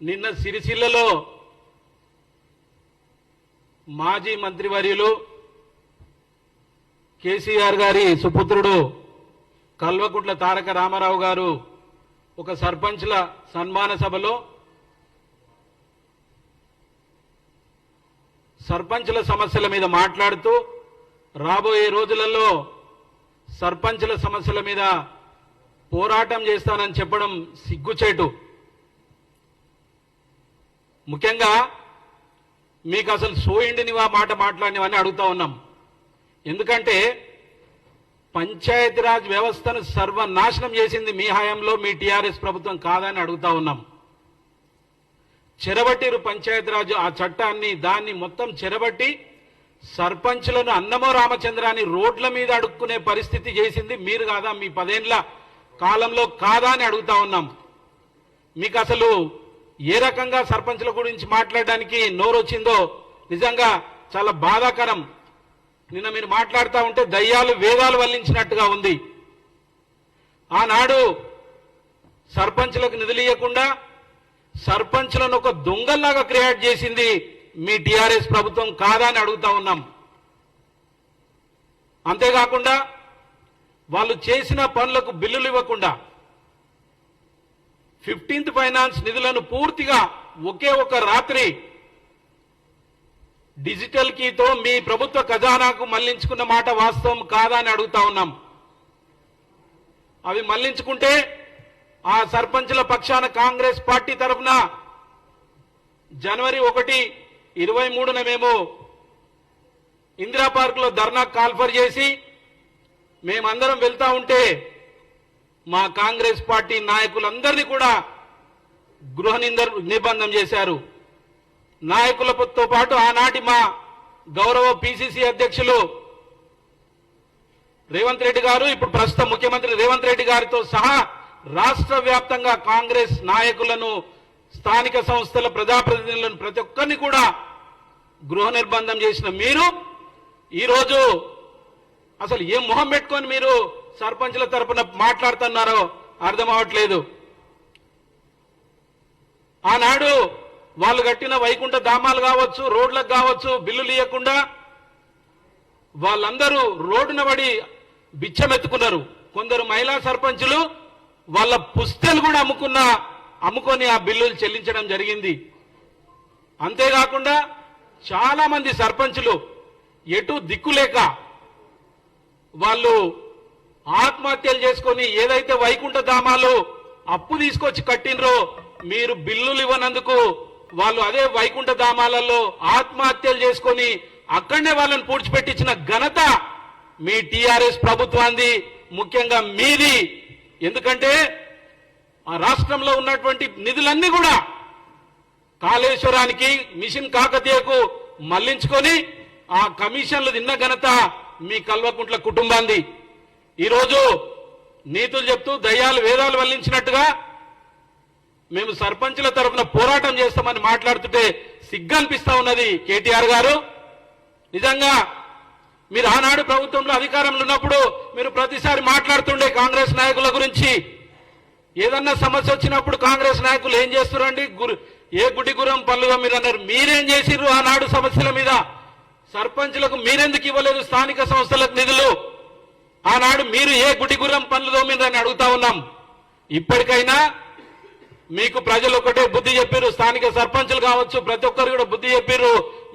నిన్న సిరిసిల్లలో మాజీ మంత్రివర్యులు కేసీఆర్ గారి సుపుత్రుడు కల్వకుంట్ల తారక రామారావు గారు ఒక సర్పంచ్ల సన్మాన సభలో సర్పంచ్ల సమస్యల మీద మాట్లాడుతూ రాబోయే రోజులలో సర్పంచ్ల సమస్యల మీద పోరాటం చేస్తానని చెప్పడం సిగ్గుచేటు. ముఖ్యంగా మీకు అసలు సోయిండినివా మాట మాట్లాడినవని అడుగుతా ఉన్నాం. ఎందుకంటే పంచాయతీరాజ్ వ్యవస్థను సర్వనాశనం చేసింది మీ హయాంలో మీ టీఆర్ఎస్ ప్రభుత్వం కాదని అడుగుతా ఉన్నాం. చెరబట్టిరు పంచాయతీరాజ్ ఆ చట్టాన్ని దాన్ని మొత్తం చెరబట్టి సర్పంచ్లను అన్నమో రామచంద్రాన్ని రోడ్ల మీద అడుక్కునే పరిస్థితి చేసింది మీరు కాదా మీ పదేండ్ల కాలంలో కాదా అని అడుగుతా ఉన్నాం. మీకు అసలు ఏ రకంగా సర్పంచ్ల గురించి మాట్లాడడానికి నోరొచ్చిందో నిజంగా చాలా బాధాకరం. నిన్న మీరు మాట్లాడుతూ ఉంటే దయ్యాలు వేదాలు వల్లించినట్టుగా ఉంది. ఆనాడు సర్పంచ్లకు నిధులియకుండా సర్పంచ్లను ఒక దొంగల్లాగా క్రియేట్ చేసింది మీ టీఆర్ఎస్ ప్రభుత్వం కాదా అని అడుగుతా ఉన్నాం. అంతేకాకుండా వాళ్ళు చేసిన పనులకు బిల్లులు ఇవ్వకుండా ఫిఫ్టీన్త్ ఫైనాన్స్ నిధులను పూర్తిగా ఒకే ఒక రాత్రి డిజిటల్ కీతో మీ ప్రభుత్వ ఖజానాకు మళ్ళించుకున్న మాట వాస్తవం కాదా అని అడుగుతా ఉన్నాం. అవి మళ్ళించుకుంటే ఆ సర్పంచుల పక్షాన కాంగ్రెస్ పార్టీ తరఫున జనవరి ఒకటి ఇరవై మూడున మేము ఇందిరా పార్క్లో ధర్నా కాల్ఫర్ చేసి మేమందరం వెళ్తా ఉంటే మా కాంగ్రెస్ పార్టీ నాయకులందరినీ కూడా గృహ నిబంధన నిర్బంధం చేశారు. నాయకులతో పాటు ఆనాటి మా గౌరవ పిసిసి అధ్యక్షులు రేవంత్ రెడ్డి గారు ఇప్పుడు ప్రస్తుత ముఖ్యమంత్రి రేవంత్ రెడ్డి గారితో సహా రాష్ట్ర వ్యాప్తంగా కాంగ్రెస్ నాయకులను స్థానిక సంస్థల ప్రజాప్రతినిధులను ప్రతి ఒక్కరిని కూడా గృహ నిర్బంధం చేసిన మీరు ఈరోజు అసలు ఏం మొహం పెట్టుకొని మీరు సర్పంచ్ల తరపున మాట్లాడుతున్నారో అర్థం అవట్లేదు. ఆనాడు వాళ్ళు కట్టిన వైకుంఠ ధామాలు కావచ్చు రోడ్లకు కావచ్చు బిల్లులు ఇవ్వకుండా వాళ్ళందరూ రోడ్డున పడి బిచ్చమెత్తుకున్నారు. కొందరు మహిళా సర్పంచులు వాళ్ళ పుస్తలు కూడా అమ్ముకున్న అమ్ముకొని ఆ బిల్లులు చెల్లించడం జరిగింది. అంతేకాకుండా చాలా మంది సర్పంచులు ఎటు దిక్కులేక వాళ్ళు ఆత్మహత్యలు చేసుకొని ఏదైతే వైకుంఠ ధామాలు అప్పు తీసుకొచ్చి కట్టినరో మీరు బిల్లులు ఇవ్వనందుకు వాళ్ళు అదే వైకుంఠ ధామాలలో ఆత్మహత్యలు చేసుకొని అక్కడనే వాళ్ళని పూడ్చిపెట్టించిన ఘనత మీ టిఆర్ఎస్ ప్రభుత్వాన్ని ముఖ్యంగా మీది. ఎందుకంటే ఆ రాష్ట్రంలో ఉన్నటువంటి నిధులన్నీ కూడా కాళేశ్వరానికి మిషన్ కాకతీయకు మళ్ళించుకొని ఆ కమిషన్లు తిన్న ఘనత మీ కల్వకుంట్ల కుటుంబాంది ఈరోజు నీతులు చెప్తూ దయ్యాలు వేదాలు వల్లించినట్టుగా మేము సర్పంచుల తరఫున పోరాటం చేస్తామని మాట్లాడుతుంటే సిగ్గనిపిస్తా ఉన్నది కేటీఆర్ గారు. నిజంగా మీరు ఆనాడు ప్రభుత్వంలో అధికారంలో ఉన్నప్పుడు మీరు ప్రతిసారి మాట్లాడుతుండే కాంగ్రెస్ నాయకుల గురించి. ఏదన్నా సమస్య వచ్చినప్పుడు కాంగ్రెస్ నాయకులు ఏం చేస్తారండి గురు ఏ గుడి గురం పనులుగా మీరు అన్నారు? మీరేం చేసిర్రు ఆనాడు సమస్యల మీద? సర్పంచులకు మీరెందుకు ఇవ్వలేదు స్థానిక సంస్థలకు నిధులు? ఆనాడు మీరు ఏ గుడి గురం పనులు తోమిందని అడుగుతా ఉన్నాం. ఇప్పటికైనా మీకు ప్రజలు ఒకటే బుద్ధి చెప్పారు స్థానిక సర్పంచులు కావచ్చు ప్రతి ఒక్కరు కూడా బుద్ధి చెప్పారు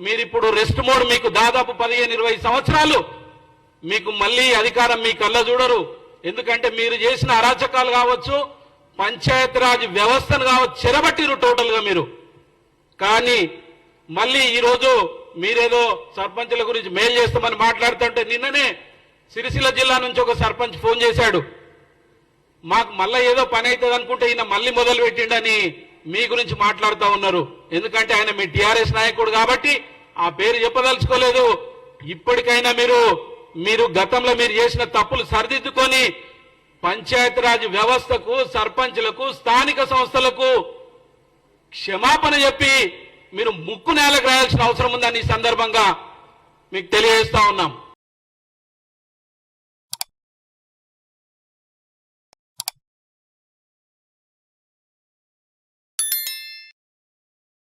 మీరు ఇప్పుడు రెస్ట్ మోడ్ మీకు దాదాపు పదిహేను ఇరవై సంవత్సరాలు. మీకు మళ్ళీ అధికారం మీ కళ్ళ చూడరు. ఎందుకంటే మీరు చేసిన అరాచకాలు కావచ్చు పంచాయతీరాజ్ వ్యవస్థను కావచ్చు చెరబట్టిరు టోటల్గా మీరు. కానీ మళ్ళీ ఈరోజు మీరేదో సర్పంచుల గురించి మేలు చేస్తామని మాట్లాడుతుంటే నిన్ననే సిరిసిల్ల జిల్లా నుంచి ఒక సర్పంచ్ ఫోన్ చేశాడు. మాకు మళ్ళీ ఏదో పని అవుతుంది అనుకుంటే ఈయన మళ్ళీ మొదలు పెట్టిండని మీ గురించి మాట్లాడుతూ ఉన్నారు. ఎందుకంటే ఆయన మీ టిఆర్ఎస్ నాయకుడు కాబట్టి ఆ పేరు చెప్పదలుచుకోలేదు. ఇప్పటికైనా మీరు మీరు గతంలో మీరు చేసిన తప్పులు సరిదిద్దుకొని పంచాయతీరాజ్ వ్యవస్థకు సర్పంచ్లకు స్థానిక సంస్థలకు క్షమాపణ చెప్పి మీరు ముక్కు నేలకు రాయాల్సిన అవసరం ఉందని ఈ సందర్భంగా మీకు తెలియజేస్తా ఉన్నాం.